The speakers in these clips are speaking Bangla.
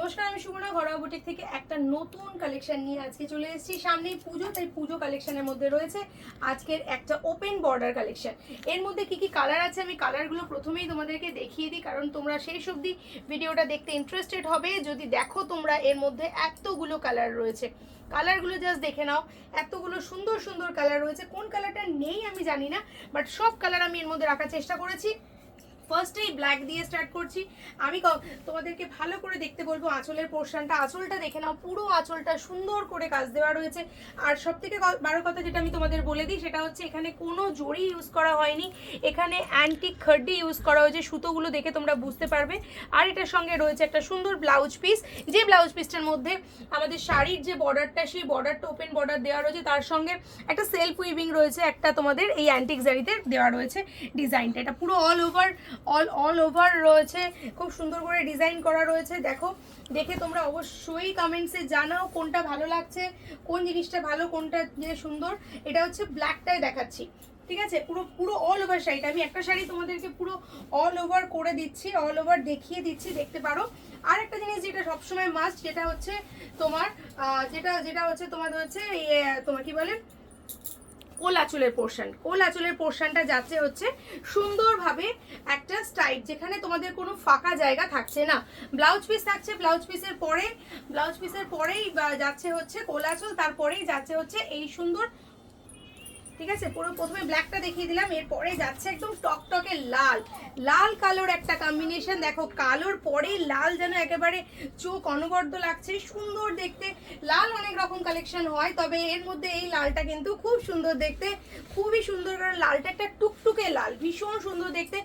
নমস্কার, আমি সুমনা ঘরোয়া বুটিক থেকে একটা নতুন কালেকশন নিয়ে আজকে চলে এসেছি। সামনেই পুজো, তাই পুজো কালেকশনের মধ্যে রয়েছে আজকের একটা ওপেন বর্ডার কালেকশন এর মধ্যে কি কি কালার আছে? আমি কালারগুলো প্রথমেই তোমাদেরকে দেখিয়ে দিই, কারণ তোমরা শেষ অবধি ভিডিওটা দেখতে ইন্টারেস্টেড হবে। যদি দেখো তোমরা, এর মধ্যে এতগুলো কালার রয়েছে। কালারগুলো জাস্ট দেখে নাও। এতগুলো সুন্দর সুন্দর কালার রয়েছে। কোন কালারটা নেই আমি জানি না বাট সব কালার আমি এর মধ্যে রাখার চেষ্টা করেছি। ফার্স্টেই ব্ল্যাক দিয়ে স্টার্ট করছি। আমি তোমাদেরকে ভালো করে দেখতে বলব আঁচলের পোর্শনটা আঁচলটা দেখে নাও, পুরো আঁচলটা সুন্দর করে কাজ দেওয়া রয়েছে। আর সব থেকে বারো কথা যেটা আমি তোমাদের বলে দিই, সেটা হচ্ছে এখানে কোনো জড়ি ইউজ করা হয়নি। এখানে অ্যান্টিক খাড্ডি ইউজ করা হয়েছে, সুতোগুলো দেখে তোমরা বুঝতে পারবে। আর এটার সঙ্গে রয়েছে একটা সুন্দর ব্লাউজ পিস যে ব্লাউজ পিসটার মধ্যে আমাদের শাড়ির যে বর্ডারটা সেই বর্ডারটা ওপেন বর্ডার দেওয়া রয়েছে। তার সঙ্গে একটা সেলফ উইভিং রয়েছে, একটা তোমাদের এই অ্যান্টিক জারিতে দেওয়া রয়েছে ডিজাইনটা এটা পুরো all over all all over রয়েছে। খুব সুন্দর করে ডিজাইন করা রয়েছে। দেখো দেখে তোমরা অবশ্যই কমেন্টসে জানাও কোনটা ভালো লাগছে কোন জিনিসটা ভালো কোনটা যে সুন্দর। এটা হচ্ছে ব্ল্যাকটাই দেখাচ্ছি। ঠিক আছে? পুরো পুরো অল ওভার শাড়িটা। আমি একটা শাড়ি তোমাদেরকে পুরো অল ওভার করে দিচ্ছি অল ওভার দেখিয়ে দিচ্ছি দেখতে পারো। আর একটা জিনিস যেটা সবসময় মাস্ট যেটা হচ্ছে তোমার যেটা যেটা হচ্ছে তোমাদের হচ্ছে ইয়ে, তোমার কি বলে? কোল আঁচলের পোর্শন কোল আঁচলের পোর্শনটা যাচ্ছে হচ্ছে সুন্দরভাবে একটা স্টাইট যেখানে তোমাদের কোনো ফাঁকা জায়গা থাকছে না। ব্লাউজ পিস থাকছে ব্লাউজ পিসের পরে ব্লাউজ পিসের পরেই যাচ্ছে হচ্ছে কোলাচুল তারপরেই যাচ্ছে হচ্ছে এই সুন্দর ঠিক আছে? পুরো প্রথমে ব্ল্যাকটা দেখিয়ে দিলাম, এরপরে যাচ্ছে একদম টকটকে লাল। লাল কালোর একটা কম্বিনেশন দেখো, কালোর পরে লাল যেন একেবারে চোখ অনবদ্য লাগছে, সুন্দর দেখতে। লাল অনেক রকম কালেকশন হয়, তবে এর মধ্যে এই লালটা কিন্তু খুব সুন্দর দেখতে। খুবই সুন্দর, কারণ লালটা একটা টুকটুকে লাল, ভীষণ সুন্দর দেখতে।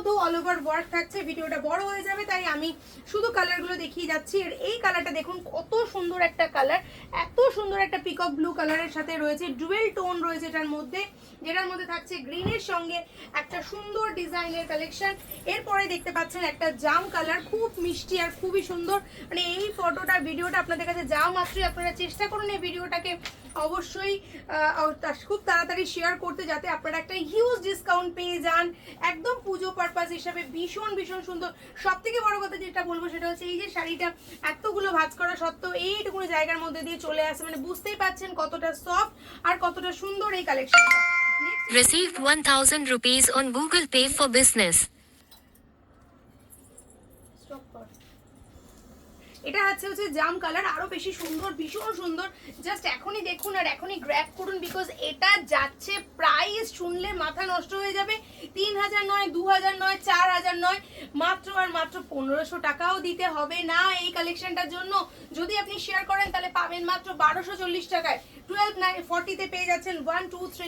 মধ্যেও অল ওভার ওয়ার্ক থাকছে, ভিডিওটা বড় হয়ে যাবে, তাই আমি শুধু কালারগুলো দেখিয়ে যাচ্ছি। আর এই কালারটা দেখুন, কত সুন্দর একটা কালার এত সুন্দর একটা পিকক ব্লু কালারের সাথে রয়েছে ডুয়েল টোন রয়েছে এটার মধ্যে, যেটার মধ্যে থাকছে গ্রিনের সঙ্গে একটা সুন্দর ডিজাইনের কালেকশন এরপরে দেখতে পাচ্ছেন একটা জাম কালার খুব মিষ্টি আর খুবই সুন্দর। মানে এই ফটোটা ভিডিওটা আপনাদের কাছে যা মাত্রই আপনারা চেষ্টা করুন এই ভিডিওটাকে অবশ্যই খুব তাড়াতাড়ি শেয়ার করতে, যাতে আপনারা একটা হিউজ ডিসকাউন্ট পেয়ে যান। একদম পুজো পারপাস হিসাবে ভীষণ ভীষণ সুন্দর। সব থেকে বড় কথা যেটা বলব সেটা হচ্ছে এই যে শাড়িটা, এতগুলো ভাঁজ করা সত্ত্বেও এইটুকুনি জায়গার মধ্যে দিয়ে চলে আসে। মানে বুঝতেই পাচ্ছেন কতটা সফট আর কতটা সুন্দর এই কালেকশনটা one 1000 rupees on Google Pay for business. Stop কর। এটা হচ্ছে হচ্ছে জাম কালার আরও বেশি সুন্দর, ভীষণ সুন্দর। জাস্ট এখনই দেখুন আর এখনই গ্র্যাপ করুন বিকজ এটা যাচ্ছে প্রাইস শুনলে মাথা নষ্ট হয়ে যাবে। তিন হাজার নয়, দু হাজার নয়, চার হাজার নয়, মাত্র আর মাত্র পনেরোশো টাকাও দিতে হবে না এই কালেকশনটার জন্য। যদি আপনি শেয়ার করেন তাহলে পাবেন মাত্র বারোশো চল্লিশ টাকায়। টুয়েলভ নাইন ফর্টিতে পেয়ে যাচ্ছেন one two three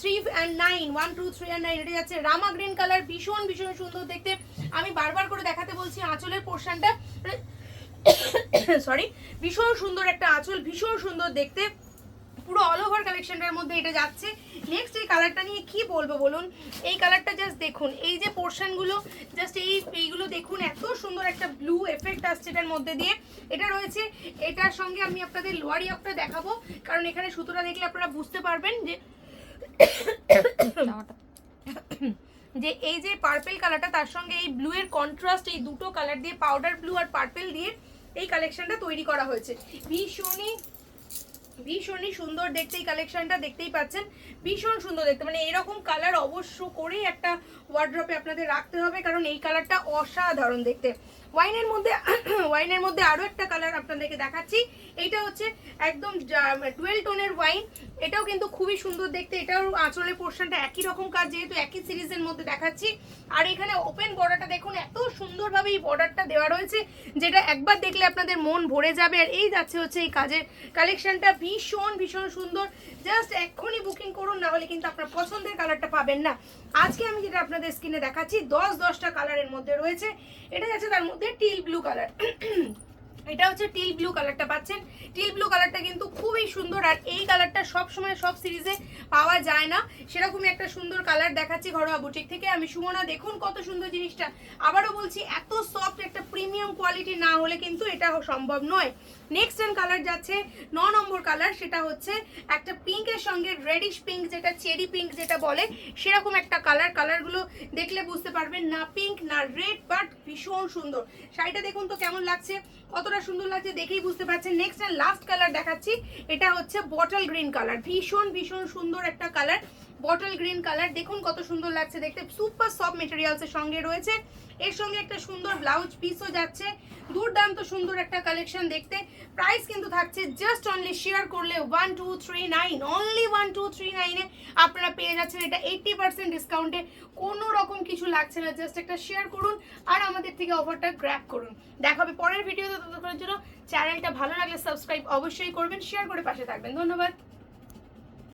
three and nine one two three and nine এটা যাচ্ছে রামা গ্রিন কালার ভীষণ ভীষণ সুন্দর দেখতে। আমি বারবার করে দেখাতে বলছি আঁচলের পোর্শনটা সরি ভীষণ সুন্দর একটা আঁচল ভীষণ সুন্দর দেখতে। পুরো অল ওভার কালেকশনটার মধ্যে এটা যাচ্ছে। নেক্সট এই কালারটা নিয়ে কি বলব বলুন? এই কালারটা জাস্ট দেখুন। এই যে পোর্শনগুলো জাস্ট এই এইগুলো দেখুন এত সুন্দর একটা ব্লু এফেক্ট আসছে এটার মধ্যে দিয়ে। এটা রয়েছে এটার সঙ্গে আমি আপনাদের লোয়ার ইয়কটা দেখাবো। কারণ এখানে সুতোটা দেখলে আপনারা বুঝতে পারবেন যে যে এই যে পার্পেল কালারটা তার সঙ্গে এই ব্লু এর কন্ট্রাস্ট এই দুটো কালার দিয়ে পাউডার ব্লু আর পার্পেল দিয়ে এই কালেকশনটা তৈরি করা হয়েছে। ভীষণই ভীষণই সুন্দর দেখতে এই কালেকশনটা দেখতেই পাচ্ছেন। ভীষণ সুন্দর দেখতে। মানে এরকম কালার অবশ্য করেই একটা ওয়ার্ড্রপে আপনাদের রাখতে হবে, কারণ এই কালারটা অসাধারণ দেখতে। ওয়াইনের মধ্যে ওয়াইনের মধ্যে আরও একটা কালার আপনাদেরকে দেখাচ্ছি। এইটা হচ্ছে একদম ডুয়েল টোনের ওয়াইন এটাও কিন্তু খুবই সুন্দর দেখতে। এটাও আঁচলের পোর্শনটা একই রকম কাজ, যেহেতু একই সিরিজের মধ্যে দেখাচ্ছি। আর এখানে ওপেন বর্ডারটা দেখুন সুন্দরভাবে এই বর্ডারটা দেওয়া রয়েছে, যেটা একবার দেখলে আপনাদের মন ভরে যাবে। আর এই যাচ্ছে হচ্ছে এই কাজের কালেকশনটা ভীষণ ভীষণ সুন্দর। জাস্ট এক্ষুনি বুকিং করুন, না হলে কিন্তু আপনার পছন্দের কালারটা পাবেন না। আজকে আমি যেটা আপনাদের স্কিনে দেখাচ্ছি, দশ, দশটা কালারের মধ্যে রয়েছে। এটা যাচ্ছে তার মধ্যে টিল ব্লু কালার এটা হচ্ছে টিল ব্লু কালারটা পাচ্ছেন? টিল ব্লু কালারটা কিন্তু খুবই সুন্দর আর এই কালারটা সব সময় সব সিরিজে পাওয়া যায় না। সেরকমই একটা সুন্দর কালার দেখাচ্ছি ঘরোয়া বুটিক থেকে। আমি সুমনা, দেখুন কত সুন্দর জিনিসটা। আবারও বলছি, এত সফট একটা প্রিমিয়াম কোয়ালিটি না হলে কিন্তু এটা সম্ভব নয়। নেক্সট এন্ড কালার যাচ্ছে, ন নম্বর কালার সেটা হচ্ছে একটা পিঙ্কের সঙ্গে রেডিশ পিঙ্ক যেটা চেরি পিঙ্ক যেটা বলে, সেরকম একটা কালার কালারগুলো দেখলে বুঝতে পারবেন, না পিঙ্ক না রেড বাট ভীষণ সুন্দর। শাড়িটা দেখুন তো কেমন লাগছে? কতটা সুন্দর লাগছে দেখেই বুঝতে পারছেন। নেক্সট অ্যান্ড লাস্ট কালার দেখাচ্ছি, এটা হচ্ছে বটল গ্রিন কালার ভীষণ ভীষণ সুন্দর একটা কালার বটল গ্রিন কালার দেখুন কত সুন্দর লাগছে দেখতে। সুপার সফট মেটেরিয়ালসের সঙ্গে রয়েছে। এর সঙ্গে একটা সুন্দর ব্লাউজ পিসও যাচ্ছে। দুর্দান্ত সুন্দর একটা কালেকশন দেখতে। প্রাইস কিন্তু থাকছে জাস্ট অনলি শেয়ার করলে one two three nine only one two three নাইনে আপনারা পেয়ে যাচ্ছেন। এটা এইটটি পার্সেন্ট ডিসকাউন্টে কোনো রকম কিছু লাগছে না জাস্ট একটা শেয়ার করুন আর আমাদের থেকে অফারটা গ্র্যাপ করুন। দেখা হবে পরের ভিডিওতে ততক্ষণের জন্য। চ্যানেলটা ভালো লাগলে সাবস্ক্রাইব অবশ্যই করবেন শেয়ার করে পাশে থাকবেন। ধন্যবাদ।